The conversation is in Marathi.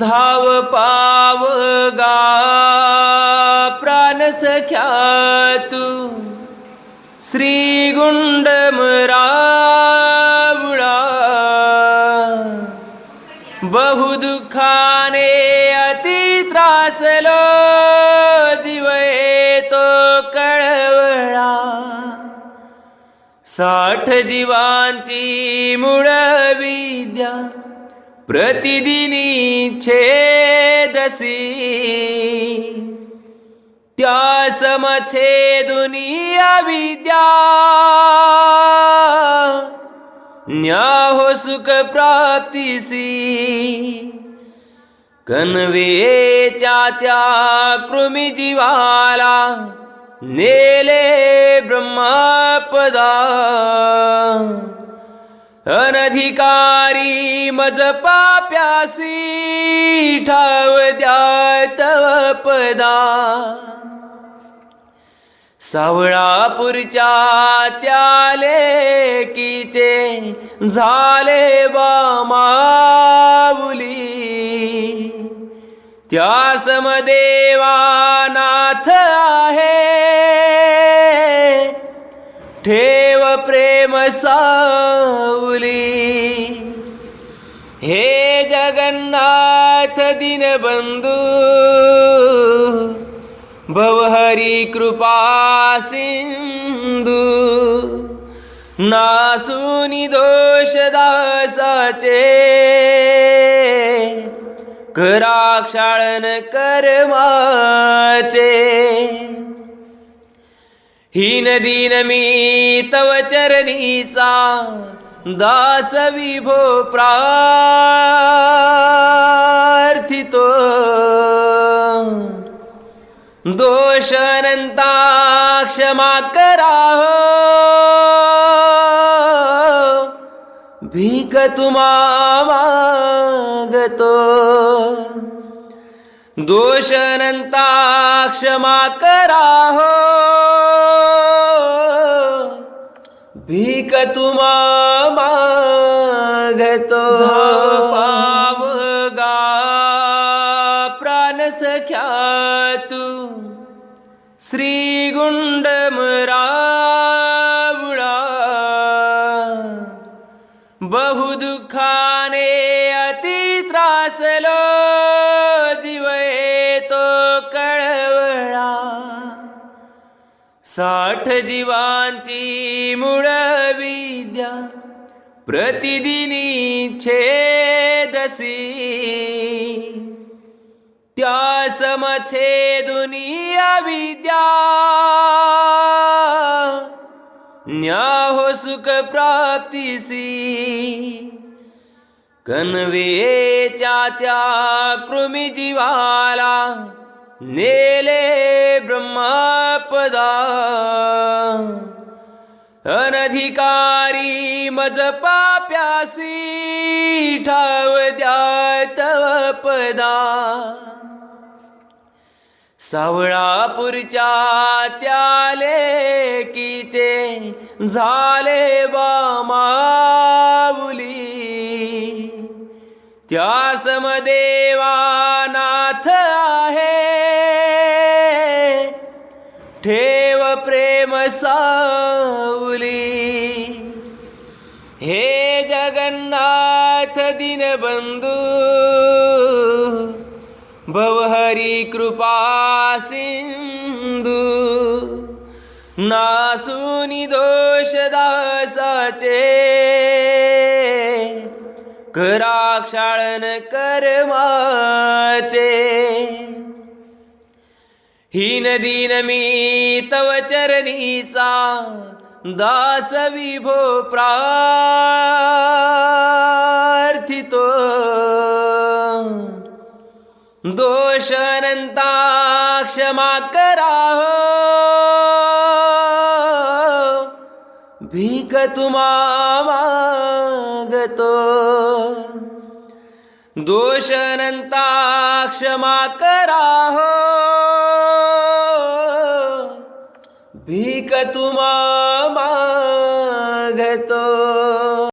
धाव पाव गा प्राण सख्या तू. श्री गुंडमरावळा बहुदुःखाने अति त्रासलो जीव तो कळवळा. साठ जीवांची मुळ विद्या प्रतिदिनी छेदसी। त्या समछेदुनी अविद्या न्याहो सुख प्राप्तीसी कन्वेच्या त्या कृमी जीवाला नेले ब्रह्मपदा। अनधिकारी मज पाप्यासी ठाव द्या तव पदा. सावळापूरच्या त्या लेकीचे झाले बा माऊली. त्या समदेवाना प्रेम साऊली हे जगन्नाथ दीनबंधू भवहरी कृपा सिंधू। नासूनी दोष दासाचे कराक्षाळन कर्माचे। हीन दीन मी तव चरणीचा दास विभो प्रार्थितो. दोष अनंता क्षमा करा भीक तुम्हा मागतो दोष अनंता क्षमा करा हो भीक तुमा मागतो. पाव गा प्राण सख्या तू श्री बहु बहुदुःखाने अति त्रासलो तो कळवळा. साठ जीवांची मुळ प्रतिदिनी छेदसी। त्या समछे अविद्या विद्या न्याहो सुख प्राप्तीसी कन्वेच्या त्या कृमी जीवाला। नेले ब्रह्मपदा। अनधिकारी मज पाप्यासी ठाव द्या तव पदा. सावळापूरच्या त्या लेकीचे झाले बा माऊली. त्या समदेवाना ठेव प्रेम सावली. हे जगन्नाथ दीनबंधू भवहरी कृपा सिंधू. नासूनी दोष दासाचे कराक्षाळन कर्माचे. हीन दीन मी तव चरणीचा दास विभो प्रार्थितो. दोष अनंता क्षमा करा भीक तुम्हा मागतो. दोषनंता क्षमा करा भीक तुम्हा मागतो।